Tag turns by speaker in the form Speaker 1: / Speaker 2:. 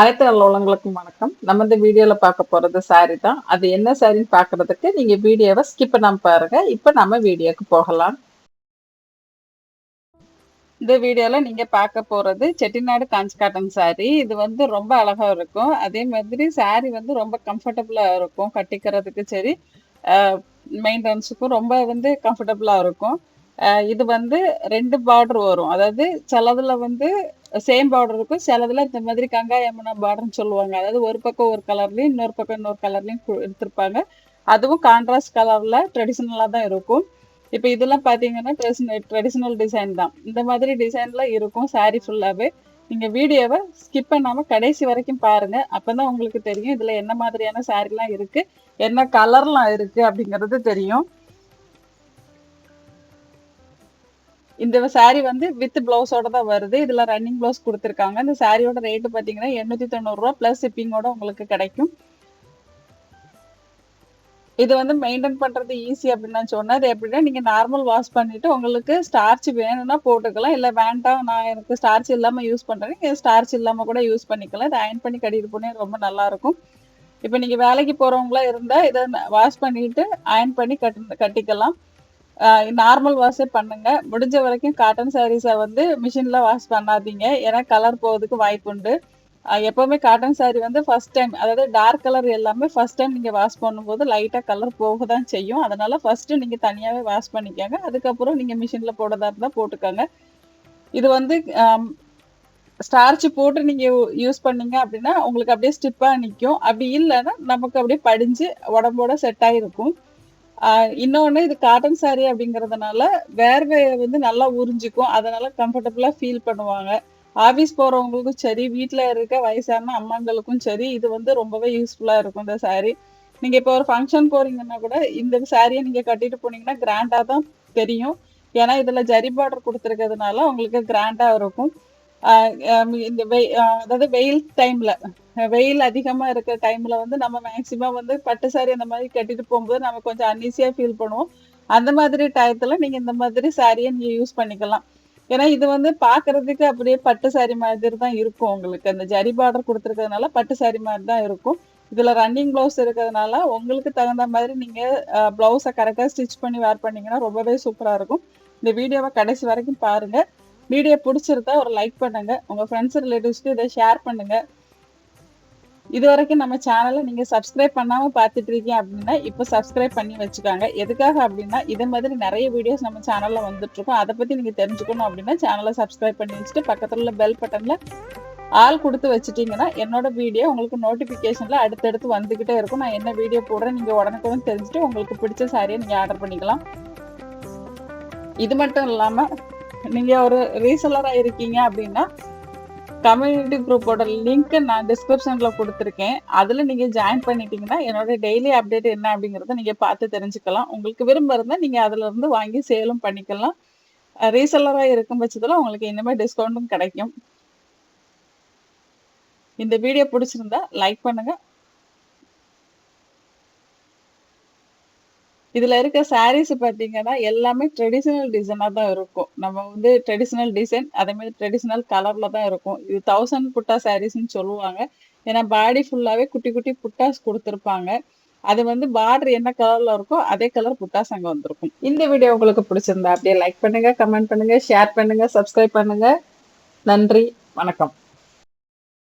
Speaker 1: அனைத்து நல்லவங்களுக்கு வணக்கம். நம்ம இந்த வீடியோல பார்க்க போறது சாரி தான். அது என்ன சாரின்னு பார்க்கிறதுக்கு நீங்க வீடியோவை ஸ்கிப் பண்ணாம பாருங்க. இப்போ நம்ம வீடியோக்கு போகலாம். இந்த வீடியோல நீங்க பார்க்க போறது செட்டிநாடு காஞ்சி காட்டன் சாரி இது வந்து ரொம்ப அழகா இருக்கும். அதே மாதிரி சாரி வந்து ரொம்ப கம்ஃபர்டபுளா இருக்கும் கட்டிக்கிறதுக்கு சரி. மெயின்டெனன்ஸுக்கும் ரொம்ப வந்து கம்ஃபர்டபுளா இருக்கும். இது வந்து ரெண்டு பார்டர் வரும். அதாவது சிலதுல வந்து சேம் பார்டர் இருக்கும். சிலதுல இந்த மாதிரி கங்கா யமுனா பார்டர்னு சொல்லுவாங்க. அதாவது ஒரு பக்கம் ஒரு கலர்லயும் இன்னொரு பக்கம் இன்னொரு கலர்லயும் எடுத்திருப்பாங்க. அதுவும் கான்ட்ராஸ்ட் கலர்ல ட்ரெடிஷ்னலா தான் இருக்கும். இப்போ இதெல்லாம் பாத்தீங்கன்னா ட்ரெடிஷ்னல் டிசைன் தான். இந்த மாதிரி டிசைன்ல இருக்கும். saree ஃபுல்லாவே நீங்க வீடியோவை ஸ்கிப் பண்ணாம கடைசி வரைக்கும் பாருங்க. அப்பதான் உங்களுக்கு தெரியும் இதுல என்ன மாதிரியான சாரீலாம் இருக்கு. என்ன கலர்லாம் இருக்கு அப்படிங்கிறது தெரியும். இந்த saree வந்து வித் பிளவுஸோட தான் வருது. இதுல ரன்னிங் பிளவுஸ் கொடுத்துருக்காங்க. இந்த சாரியோட ரேட்டு பாத்தீங்கன்னா எண்ணூத்தி தொண்ணூறு ரூபா பிளஸ் ஷிப்பிங்கோட உங்களுக்கு கிடைக்கும். இது வந்து மெயின்டைன் பண்றது ஈஸி அப்படின்னு நான் சொன்னது எப்படின்னா நீங்க நார்மல் வாஷ் பண்ணிட்டு உங்களுக்கு ஸ்டார்ச் வேணும்னா போட்டுக்கலாம். இல்ல வேண்டாம் நான் எனக்கு ஸ்டார்ச் இல்லாம யூஸ் பண்றேன். நீங்க ஸ்டார்ச் இல்லாம கூட யூஸ் பண்ணிக்கலாம். இதை அயன் பண்ணி கட்டிட்டு போனே ரொம்ப நல்லா இருக்கும் இப்போ நீங்க வேலைக்கு போறவங்களா இருந்தா இதை வாஷ் பண்ணிட்டு அயன் பண்ணி கட் கட்டிக்கலாம். நார்மல் வாஷே பண்ணுங்க. முடிஞ்ச வரைக்கும் காட்டன் சாரீஸை வந்து மிஷினில் வாஷ் பண்ணாதீங்க. ஏன்னா கலர் போகிறதுக்கு வாய்ப்பு உண்டு. எப்போவுமே காட்டன் சாரீ வந்து ஃபர்ஸ்ட் டைம் அதாவது டார்க் கலர் எல்லாமே ஃபர்ஸ்ட் டைம் நீங்கள் வாஷ் பண்ணும்போது லைட்டாக கலர் போக தான் செய்யும். அதனால் ஃபஸ்ட்டு நீங்கள் தனியாகவே வாஷ் பண்ணிக்கோங்க. அதுக்கப்புறம் நீங்கள் மிஷினில் போடுறதா இருந்தால் போட்டுக்கோங்க. இது வந்து ஸ்டார்ச் போட்டு நீங்கள் யூஸ் பண்ணீங்க அப்படின்னா உங்களுக்கு அப்படியே ஸ்டிப்பாக நிற்கும் அப்படி இல்லைன்னா நமக்கு அப்படியே படிஞ்சு உடம்போட செட் ஆகிருக்கும் இன்னொன்று இது காட்டன் சாரி அப்படிங்கிறதுனால வேர்வையை வந்து நல்லா உறிஞ்சிக்கும். அதனால கம்ஃபர்டபுளாக ஃபீல் பண்ணுவாங்க. ஆஃபீஸ் போகிறவங்களுக்கும் சரி வீட்டில் இருக்க வயசான அம்மாங்களுக்கும் சரி இது வந்து ரொம்பவே யூஸ்ஃபுல்லாக இருக்கும் இந்த சாரி நீங்கள் இப்போ ஒரு ஃபங்க்ஷன் போறீங்கன்னா கூட இந்த சாரியை நீங்கள் கட்டிட்டு போனீங்கன்னா கிராண்டா தான் தெரியும். ஏன்னா இதில் ஜரி பார்டர் கொடுத்துருக்கிறதுனால உங்களுக்கு கிராண்டா இருக்கும். இந்த வெய் அதாவது வெயில் டைம்ல வெயில் அதிகமா இருக்கிற டைம்ல வந்து நம்ம மேக்சிமம் வந்து பட்டு சாரி அந்த மாதிரி கட்டிட்டு போகும்போது நம்ம கொஞ்சம் அன்ஈஸியா ஃபீல் பண்ணுவோம். அந்த மாதிரி டயத்துல நீங்க இந்த மாதிரி சாரியை நீங்க யூஸ் பண்ணிக்கலாம். ஏன்னா இது வந்து பாக்குறதுக்கு அப்படியே பட்டு சாரி மாதிரி தான் இருக்கும் உங்களுக்கு. அந்த ஜரி பார்டர் கொடுத்துருக்கிறதுனால பட்டு சாரி மாதிரி தான் இருக்கும். இதுல ரன்னிங் பிளவுஸ் இருக்கிறதுனால உங்களுக்கு தகுந்த மாதிரி நீங்க பிளவுஸை கரெக்டா ஸ்டிச் பண்ணி வேர் பண்ணீங்கன்னா ரொம்பவே சூப்பரா இருக்கும். இந்த வீடியோவை கடைசி வரைக்கும் பாருங்க. வீடியோ பிடிச்சிருந்தா ஒரு லைக் பண்ணுங்க. உங்க ஃப்ரெண்ட்ஸ் ரிலேட்டிவ்ஸ்க்கு இதை ஷேர் பண்ணுங்க. இது வரைக்கும் நம்ம சேனலை நீங்க சப்ஸ்கிரைப் பண்ணாம பார்த்துட்டு இருக்கீங்க அப்படின்னா இப்போ சப்ஸ்கிரைப் பண்ணி வச்சுக்காங்க. எதுக்காக அப்படின்னா இதே மாதிரி நிறைய வீடியோஸ் நம்ம சேனல்ல வந்துட்டு இருக்கோம். அதை பத்தி நீங்க தெரிஞ்சுக்கணும் அப்படின்னா சேனலை சப்ஸ்கிரைப் பண்ணி வச்சுட்டு பக்கத்துல உள்ள பெல் பட்டன்ல ஆள் கொடுத்து வச்சுட்டீங்கன்னா என்னோட வீடியோ உங்களுக்கு நோட்டிபிகேஷன்ல அடுத்தடுத்து வந்துகிட்டே இருக்கும். நான் என்ன வீடியோ போடுறேன் நீங்க உடனுக்குடன் தெரிஞ்சுட்டு உங்களுக்கு பிடிச்ச சாரியை நீங்க ஆர்டர் பண்ணிக்கலாம். இது மட்டும் இல்லாமல் நீங்க ஒரு ரீசெல்லரா இருக்கீங்க அப்படின்னா கம்யூனிட்டி குரூப்போட லிங்க் நான் டிஸ்கிரிப்ஷன்ல கொடுத்துருக்கேன். அதுல நீங்க ஜாயின் பண்ணிட்டீங்கன்னா என்னோட டெய்லி அப்டேட் என்ன அப்படிங்கறத நீங்க பார்த்து தெரிஞ்சுக்கலாம். உங்களுக்கு விரும்ப இருந்தா நீங்க அதுல இருந்து வாங்கி சேலும் பண்ணிக்கலாம். ரீசெல்லரா இருக்கும் பட்சத்துல உங்களுக்கு இனிமே டிஸ்கவுண்ட்டும் கிடைக்கும். இந்த வீடியோ பிடிச்சிருந்தா லைக் பண்ணுங்க. இதுல இருக்க சாரீஸ் பாத்தீங்கன்னா எல்லாமே ட்ரெடிஷனல் டிசைனா தான் இருக்கும். நம்ம வந்து ட்ரெடிஷனல் டிசைன் அதே மாதிரி ட்ரெடிஷனல் கலர்ல தான் இருக்கும். இது தௌசண்ட் புட்டா சாரீஸ்ன்னு சொல்லுவாங்க. ஏன்னா பாடி ஃபுல்லாவே குட்டி குட்டி புட்டாஸ் கொடுத்துருப்பாங்க. அது வந்து பார்டர் என்ன கலர்ல இருக்கோ அதே கலர் புட்டாஸ் அங்க வந்திருக்கும். இந்த வீடியோ உங்களுக்கு பிடிச்சிருந்தா அப்படியே லைக் பண்ணுங்க கமெண்ட் பண்ணுங்க ஷேர் பண்ணுங்க சப்ஸ்கிரைப் பண்ணுங்க. நன்றி வணக்கம்.